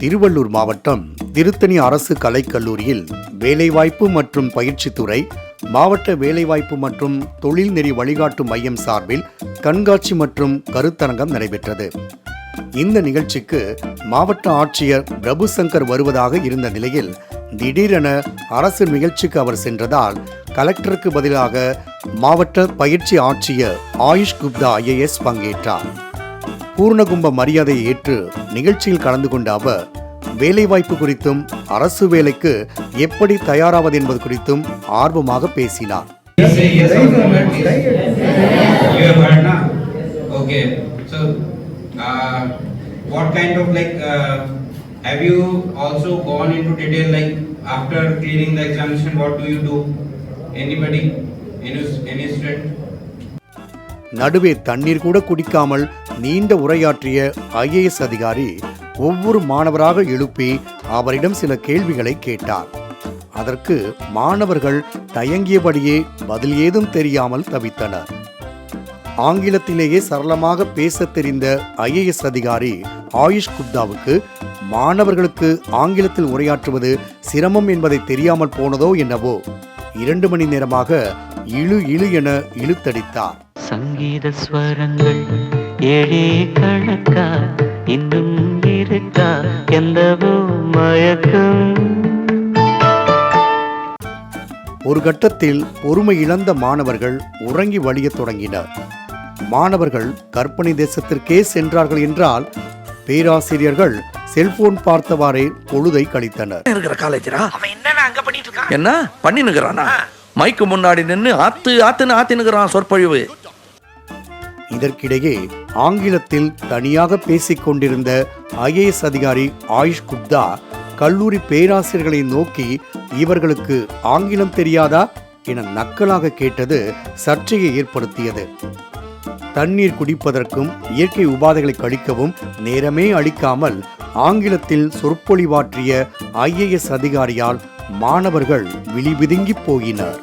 திருவள்ளூர் மாவட்டம் திருத்தணி அரசு கலைக்கல்லூரியில் வேலைவாய்ப்பு மற்றும் பயிற்சித்துறை மாவட்ட வேலைவாய்ப்பு மற்றும் தொழில்நெறி வழிகாட்டு மையம் சார்பில் கண்காட்சி மற்றும் கருத்தரங்கம் நடைபெற்றது. இந்த நிகழ்ச்சிக்கு மாவட்ட ஆட்சியர் பிரபு சங்கர் வருவதாக இருந்த நிலையில் திடீரென அரசு நிகழ்ச்சிக்கு அவர் சென்றதால் கலெக்டருக்கு பதிலாக மாவட்ட பயிற்சி ஆட்சியர் ஆயுஷ் குப்தா ஐஏஎஸ் பங்கேற்றார். பூர்ணகும்ப மரியாதையை ஏற்று நிகழ்ச்சியில் கலந்து கொண்ட அவர் வேலைவாய்ப்பு குறித்தும் அரசு வேலைக்கு எப்படி தயாராவது என்பது குறித்தும் ஆர்வமாக பேசினார் Just say yes or no, man, please. You have heard, na? Okay. So, uh, what kind of like, uh, have you also gone into detail like after clearing the examination, what do you do? Anybody? Any, any student? நடுவே தண்ணீர் கூட குடிக்காமல் நீண்ட உரையாற்றிய IAS அதிகாரி ஒவ்வொரு மாணவராக எழுப்பி அவரிடம் சில கேள்விகளை கேட்டார். அதற்கு மாணவர்கள் தயங்கியபடியே பதில் ஏதும் தெரியாமல் தவித்தனர். ஆங்கிலத்திலேயே சரளமாக பேசத் தெரிந்த ஐஏஎஸ் அதிகாரி ஆயுஷ் குப்தாவுக்கு மாணவர்களுக்கு ஆங்கிலத்தில் உரையாற்றுவது சிரமம் என்பதை தெரியாமல் போனதோ என்னவோ? இரண்டு மணி நேரமாக இழு இழு என இழுத்தடித்தார். சங்கீத ஸ்வரங்கள் ஏழே கணக்கா இன்னும் இருக்கா? எந்தவோ மயக்கம். ஒரு கட்டத்தில் பொறுமை இழந்த மாணவர்கள் உறங்கி வழியத் தொடங்கினர். மாணவர்கள் கற்பனை தேசத்திற்கே சென்றார்கள் என்றால் பேராசிரியர்கள் செல்போன் பார்த்தவாறே பொழுதை கழித்தனர். இருக்கிற காலேஜரா அவன் என்ன அங்க பண்ணிட்டு இருக்கான்? என்ன? பண்ணி நிக்கிறானா மைக்கு முன்னாடி நின்னு ஆத்து ஆத்துன்னு ஆத்தி நிக்கிறான் சொற்பொழிவு. இதற்கிடையே ஆங்கிலத்தில் தனியாக பேசிக் கொண்டிருந்த ஐஏஎஸ் அதிகாரி ஆயுஷ் குப்தா கல்லூரி பேராசிரியர்களை நோக்கி இவர்களுக்கு ஆங்கிலம் தெரியாதா? என நக்கலாக கேட்டது சர்ச்சையை ஏற்படுத்தியது. தண்ணீர் குடிப்பதற்கும் இயற்கை உபாதைகளை கழிக்கவும் நேரமே அளிக்காமல் ஆங்கிலத்தில் சொற்பொழிவாற்றிய ஐஏஎஸ் அதிகாரியால் மாணவர்கள் விழிவிதுங்கி போயினர்.